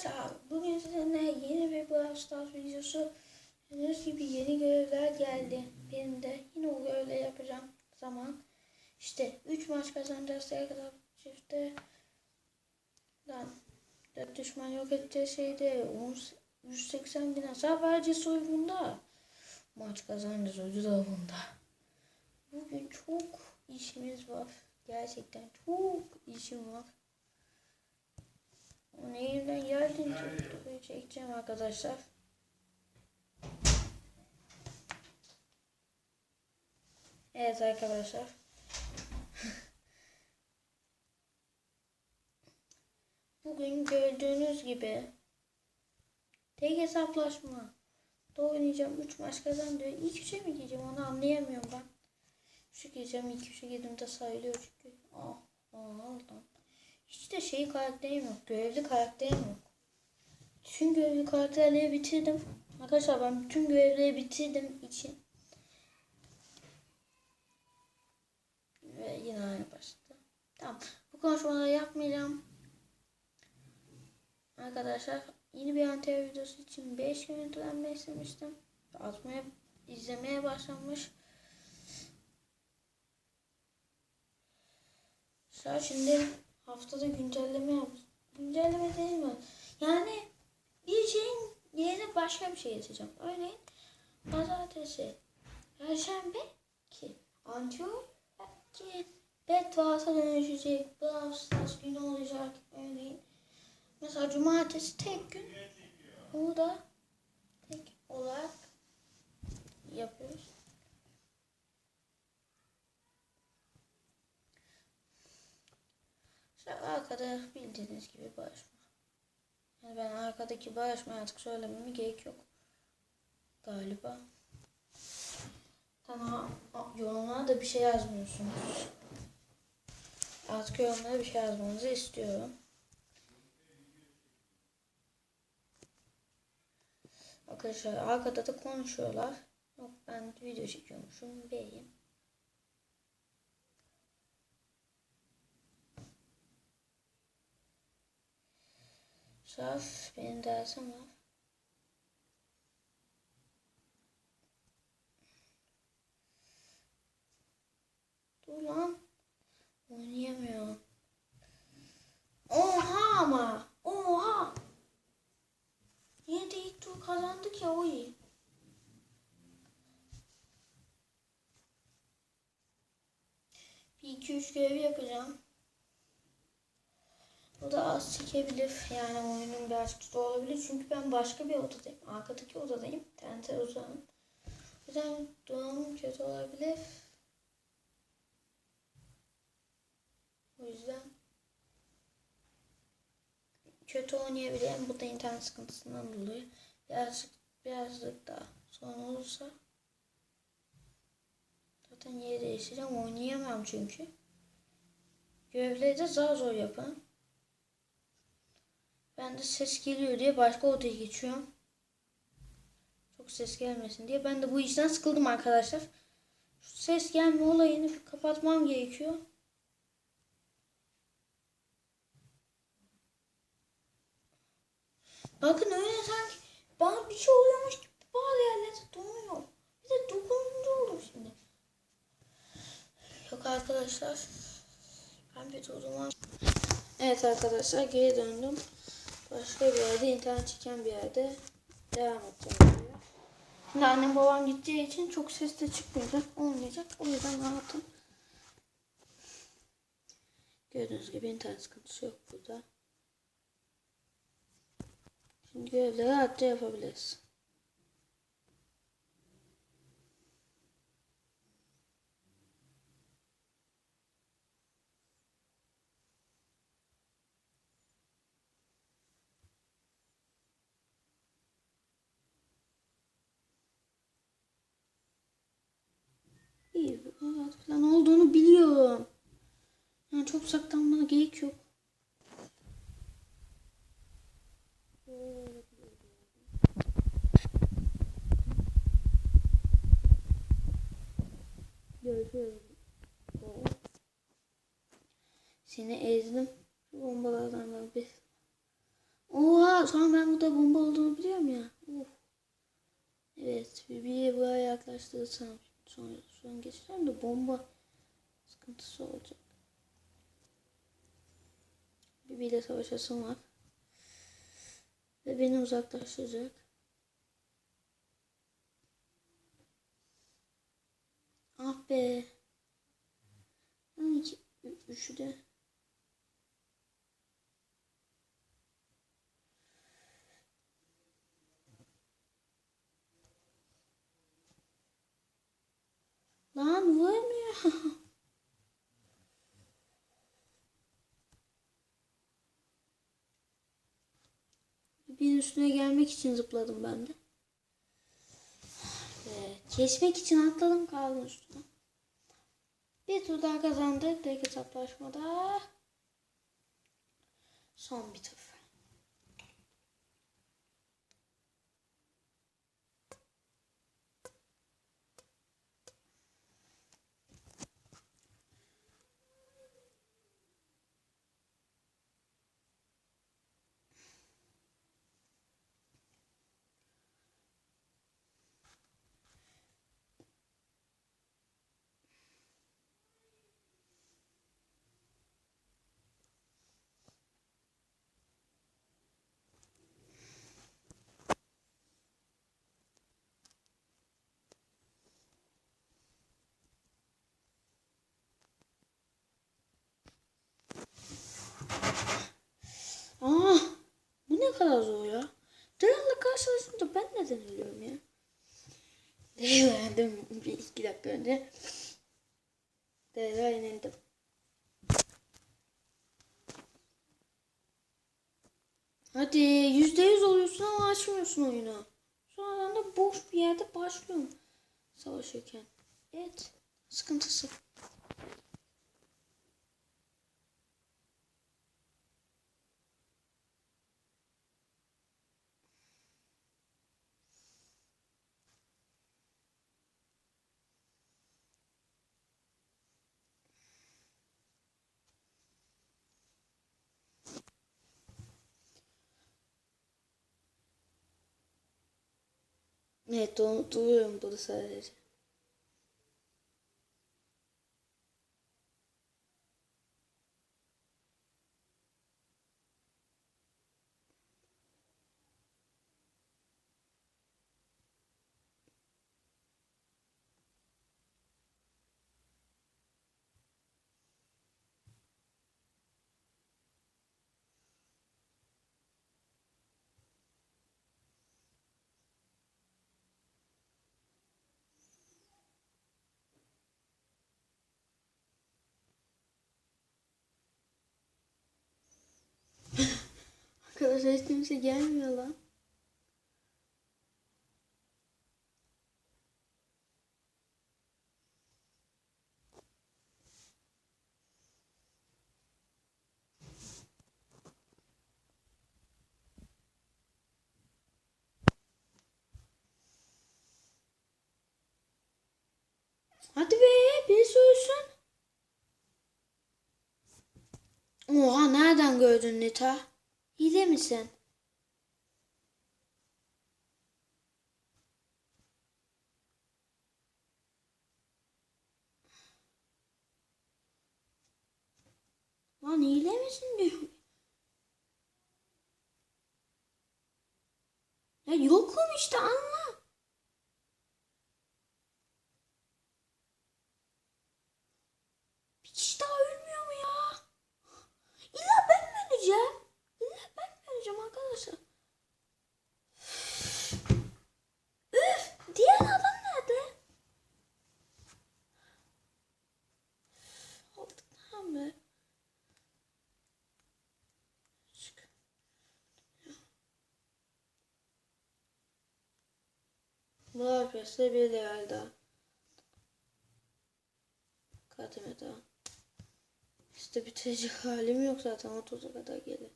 Arkadaşlar bugün sizinle yeni bir Brawl Stars videosu. Gördüğünüz gibi yeni görevler geldi. Benim de yine o görevleri yapacağım zaman. İşte 3 maç kazanacağız diye kadar çifte. Lan 4 düşman yok edeceği şeyde 10 180 bin hasar vereceğiz oyunda. Maç kazanacağız ödül avında. Bugün çok işimiz var. Gerçekten çok işim var. Onu elimden geldiğince videoyu çekeceğim arkadaşlar. Evet arkadaşlar. Bugün gördüğünüz gibi tek hesaplaşma da oynayacağım. 3 maç kazanıyor. İlk üçe mi gireceğim onu anlayamıyorum ben. Şu gireceğim ilk üçe girdiğimde sayılıyor çünkü. Ah, ah, lan. Hiç de şey karakterim yok. Görevli karakterim yok. Bütün görevli karakterleri bitirdim. Arkadaşlar ben bütün görevleri bitirdim için. Ve yine aynı başladı. Tamam. Bu konuşmaları yapmayacağım. Arkadaşlar yeni bir anten videosu için 5 görüntülenme istemiştim. Atmaya, izlemeye başlamış. Şimdi haftada güncelleme yap. Güncelleme değil mi? Yani bir şeyin yerine başka bir şey yazacağım. Örneğin pazartesi, perşembe ki antio ki bedvasa dönüşecek. Brawl Stars günü olacak. Örneğin mesela cumartesi tek gün. Bunu da tek olarak yapıyoruz. Arkada bildiğiniz gibi barışma. Yani ben arkadaki barışma artık söylememe gerek yok. Galiba. Tamam. Yorumlara da bir şey yazmıyorsunuz. Artık yorumlara bir şey yazmanızı istiyorum. Arkadaşlar arkada da konuşuyorlar. Yok ben video çekiyormuşum. Beyim. Saf benim dersim var. Dur lan. Oynayamıyorum. Oha ama. Oha. Yine de ilk tur kazandık ya o iyi. Bir iki üç görev yapacağım. Çekebilir. Yani oyunun birazcık zor olabilir. Çünkü ben başka bir odadayım. Arkadaki odadayım. Tente uzağım. O yüzden durumum kötü olabilir. O yüzden kötü oynayabilirim. Bu da internet sıkıntısından dolayı. Birazcık, birazcık daha sonra olursa zaten yeri değiştireceğim. Oynayamam çünkü. Görevleri de zar zor yapın. Ben de ses geliyor diye başka odaya geçiyorum. Çok ses gelmesin diye. Ben de bu işten sıkıldım arkadaşlar. Şu ses gelme olayını kapatmam gerekiyor. Bakın öyle sanki bana bir şey oluyormuş gibi bazı yerlerde donuyor. Bir de dokununca olur şimdi. Yok arkadaşlar. Ben bir duruma... Evet arkadaşlar geri döndüm. Başka bir yerde internet çeken bir yerde devam edeceğim. Buraya. Şimdi annem babam gideceği için çok ses de çıkmayacak. Olmayacak. O yüzden rahatım. Gördüğünüz gibi internet sıkıntısı yok burada. Şimdi görevleri rahatça yapabiliriz. İyi, evet falan biliyorum. Yani çok saklanmana gerek yok. Görüşürüz. Seni ezdim. Bombalardan da bir. Oha son burada bomba olduğunu biliyorum ya. Uf. Evet, bir buraya yaklaştırsam sonra son geçeceğim de bomba sıkıntısı olacak. Bibiyle savaşasım var. Ve beni uzaklaştıracak. Ah be. Lan iki, üçü de. Lan vurmuyor. Bir üstüne gelmek için zıpladım ben de. Ve kesmek için atladım kaldım üstüne. Bir tur daha kazandık. Tek hesaplaşmada. Son bir tur. Aa, bu ne kadar zor ya. Drag'la karşılaşınca ben neden ölüyorum ya? Değerlendim bir iki dakika önce. Değerler yenildim. Hadi yüzde yüz oluyorsun ama açmıyorsun oyunu. Sonradan da boş bir yerde başlıyorum savaşırken. Evet, sıkıntısı. Evet, onu duyuyorum burada sadece. Arkadaşlar hiç kimse gelmiyor lan. Hadi be, birisi ölsün. Oha nereden gördün Nita? Hile misin? Lan hile misin. Ya yokum işte anla. Bir kişi daha ölmüyor mu ya? İlla ben mi öleceğim? İlla ben mi öleceğim arkadaşlar? Üf! Diğer adam nerede? Aldık tamam be. Çık. Bu arkadaşlar bir level daha. Kademe daha. İşte bitirecek halim yok zaten 30'a kadar gelir.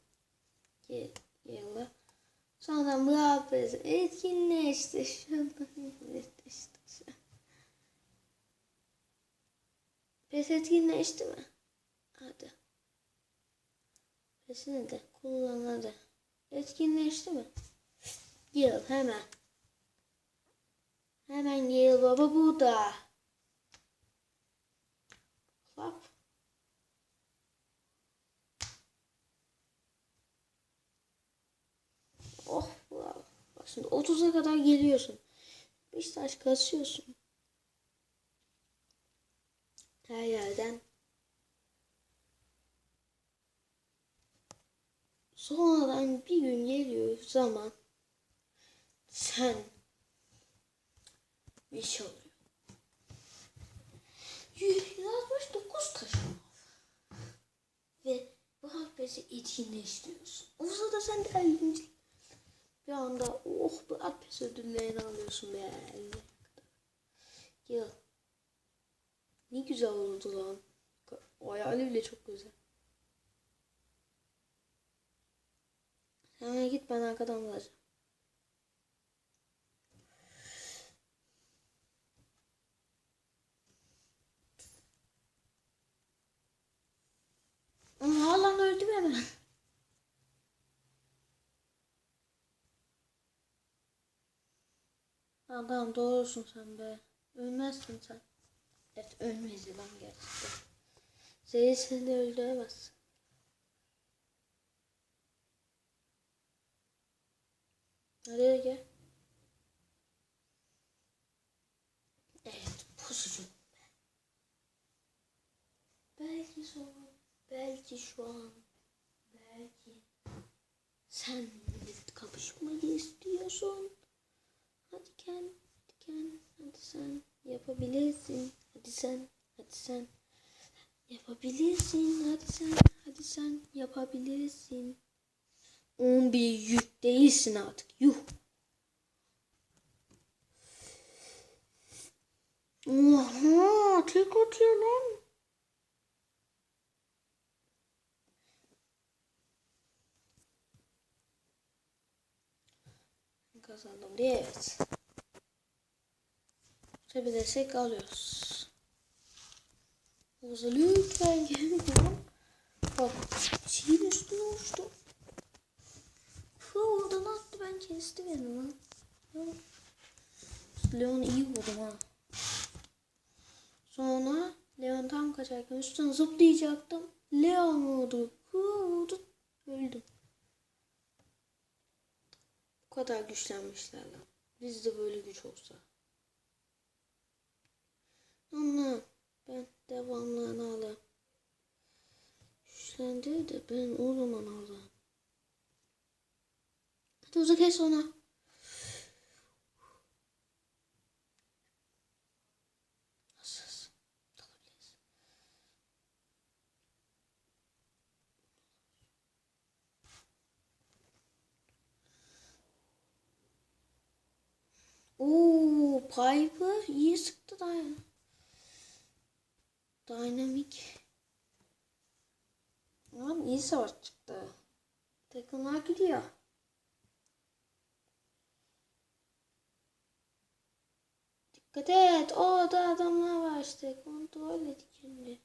Gel, yılla. Sonra hafız etkinleşti. Etkinleşti. Pes etkinleşti mi? Hadi. Pesini de kullan hadi. Etkinleşti mi? Gel hemen. Hemen gel baba burada. Bak. Oh bravo. Bak şimdi 30'a kadar geliyorsun. 5 taş kasıyorsun. Her yerden. Sonradan bir gün geliyor zaman sen bir şey oluyor. 169 taşın var. Ve bu hakbesi etkinleştiriyorsun. O sırada sen de 50. Bir anda oh bu atpes ödüllerini alıyorsun be. Ya. Ne güzel oldu lan. Hayali bile çok güzel. Sen git ben arkadan bulacağım. Ama hala öldüm hemen. Adam doğrusun sen be. Ölmezsin sen. Evet ölmez lan gerçekten. Seni seni de öldüremez. Nereye gel? Evet pusucu. Belki sonra, belki şu an, belki sen kapışmayı istiyorsun. Hadi gel, hadi gel, hadi sen yapabilirsin. Hadi sen, hadi sen yapabilirsin. Hadi sen, hadi sen yapabilirsin. 11 yük değilsin artık. Yuh. Oha, tek atıyor lan. Kazandım diye evet. Tabi desek alıyoruz. Oza lütfen gelmiyorum. Bak şeyin üstüne uçtum. Hı oradan attı ben kesti beni lan. Hı. Leon iyi vurdum ha. Sonra Leon tam kaçarken üstten zıplayacaktım. Leon vurdu. Hı vurdu. Öldüm. Bu kadar güçlenmişler lan. Bizde böyle güç olsa. Anla. Ben devamlarını alayım. Güçlendi de ben o zaman alayım. Hadi uzak kes ona. Piper iyi sıktı da. Dynamic. Lan iyi savaş çıktı. Takımlar gidiyor. Dikkat et. Orada adamlar var işte. Kontrol et şimdi.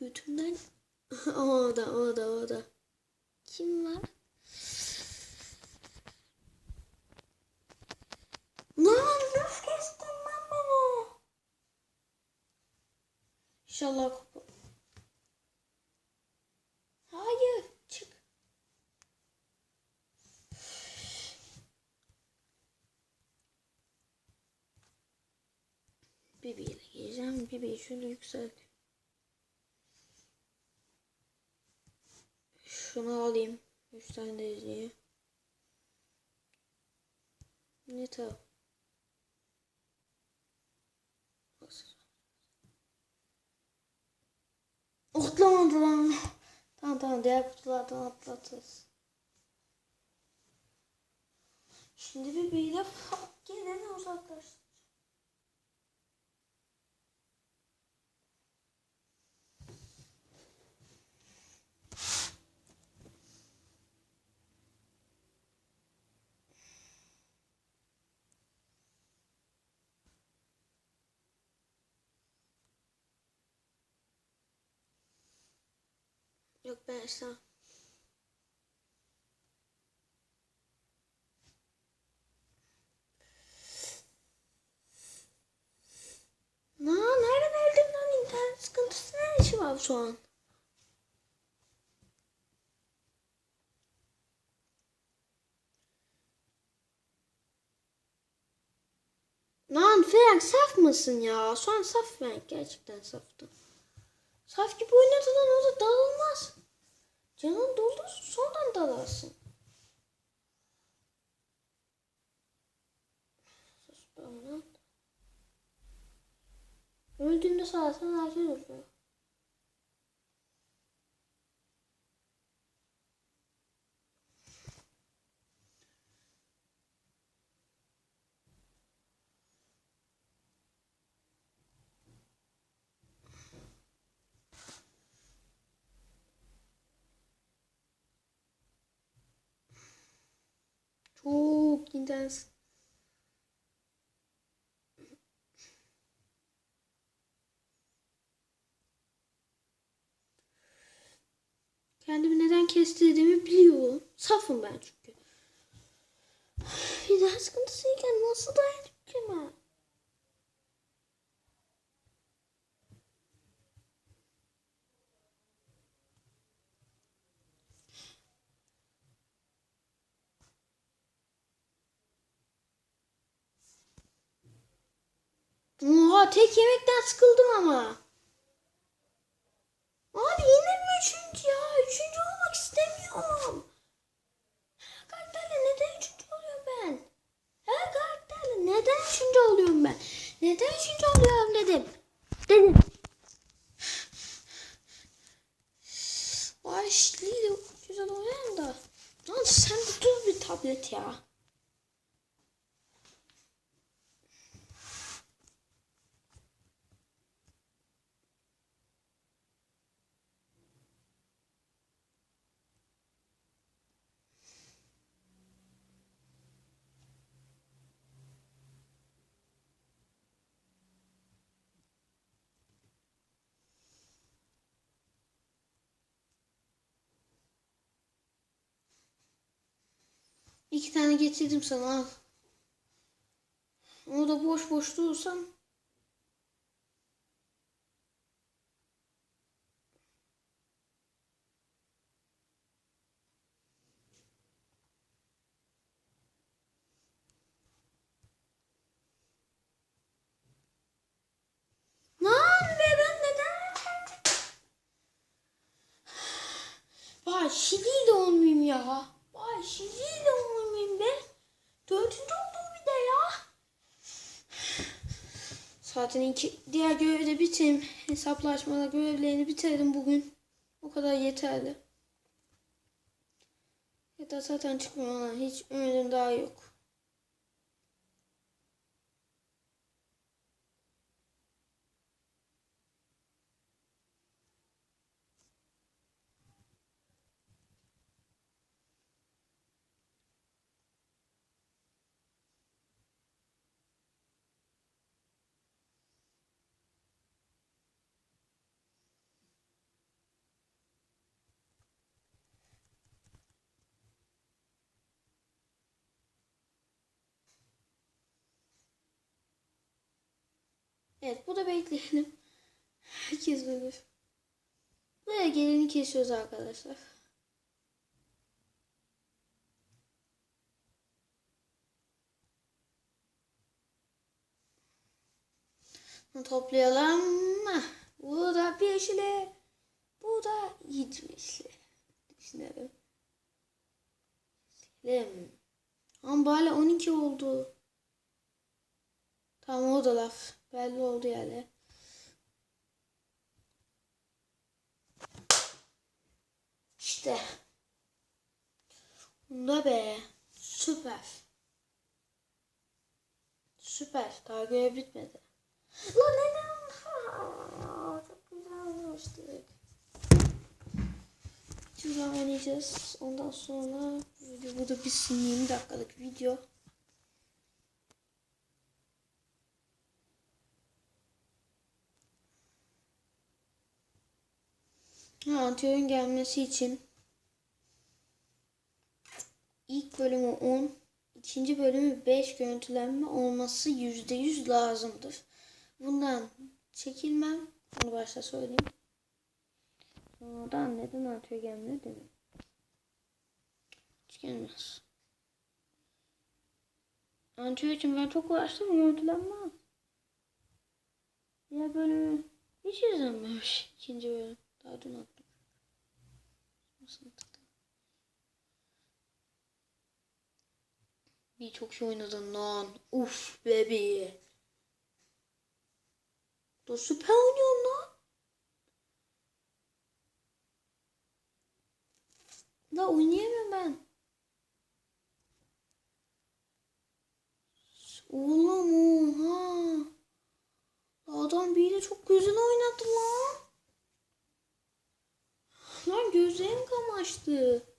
Götümden orada orada orada. Kim var? Lan nasıl kestin lan beni? İnşallah kupa. Hayır çık. Bibi'yle geleceğim. Bibi'yi şöyle yükselt. Alayım. 3 tane dereceyi. Ne tamam. Atlamadı lan. Tamam tamam diğer kutulardan atlatırız. Şimdi bebeğiyle geleni uzaklaştı. Yok ben istemem. Na nereden öldün lan internet sıkıntısı ne işi var şu an? Lan Frank saf mısın ya? Şu an saf Frank gerçekten saftı. Saf gibi oynadılan o da dağılmaz. Canın dolursa sondan dalarsın. Öldüğünde zaten herkes ölüyor. İntens. Kendimi neden kestirdiğimi biliyorum. Safım ben çünkü. Bir daha sıkıntısıyken nasıl dayanıp ki ben? Oha tek yemekten sıkıldım ama. Abi yine mi üçüncü ya? Üçüncü olmak istemiyorum. Her karakterle neden üçüncü oluyorum ben? Her karakterle neden üçüncü oluyorum ben? Neden üçüncü oluyorum dedim. Dedim. Vay şişliyle güzel oynayan da. Lan sen de dur bir tablet ya. İki tane getirdim sana al. Orada boş boş ben neden Vay şili de olmayayım ya. Vay şili de olmayayım. Dördüncü oldum bir de ya. Zaten iki, diğer görevi de bitireyim. Hesaplaşmalar görevlerini bitirdim bugün. O kadar yeterli. Ya da zaten çıkmıyor lan. Hiç ümidim daha yok. Evet bu da bekleyelim. Herkes ölür. Buraya geleni kesiyoruz arkadaşlar. Toplayalım. Bu da beşli. Bu da yetmişli. Düşünelim. Silelim. Ama bari 12 oldu. Tamam o da laf. Belli oldu yani. İşte. Bunda be. Süper. Süper. Daha görev bitmedi. Lan neden? Ha, Çok güzel oynamıştık. Şuradan oynayacağız. Ondan sonra video burada bir 20 dakikalık video. Ha, Antiyor'un gelmesi için ilk bölümü 10, ikinci bölümü 5 görüntülenme olması %100 lazımdır. Bundan çekilmem. Bunu başta söyleyeyim. Sonradan neden Antiyor gelmiyor değil mi? Hiç gelmez. Antiyor için ben çok uğraştım görüntülenme. Ya bölümü hiç izlenmemiş. ikinci bölüm. Daha dün attım. Nasıl tıkla? Bir çok iyi oynadın lan. Uf bebi. Da süper oynuyorsun lan. La oynayamıyorum ben. Oğlum oha. Adam biri çok güzel oynadı lan. Lan gözlerim kamaştı.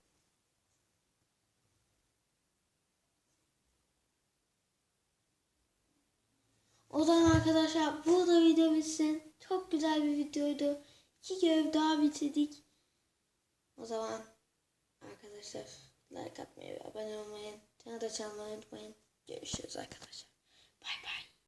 O zaman arkadaşlar burada video bitsin. Çok güzel bir videoydu. İki görev daha bitirdik. O zaman arkadaşlar like atmayı ve abone olmayı, çanı da çalmayı unutmayın. Görüşürüz arkadaşlar. Bay bay.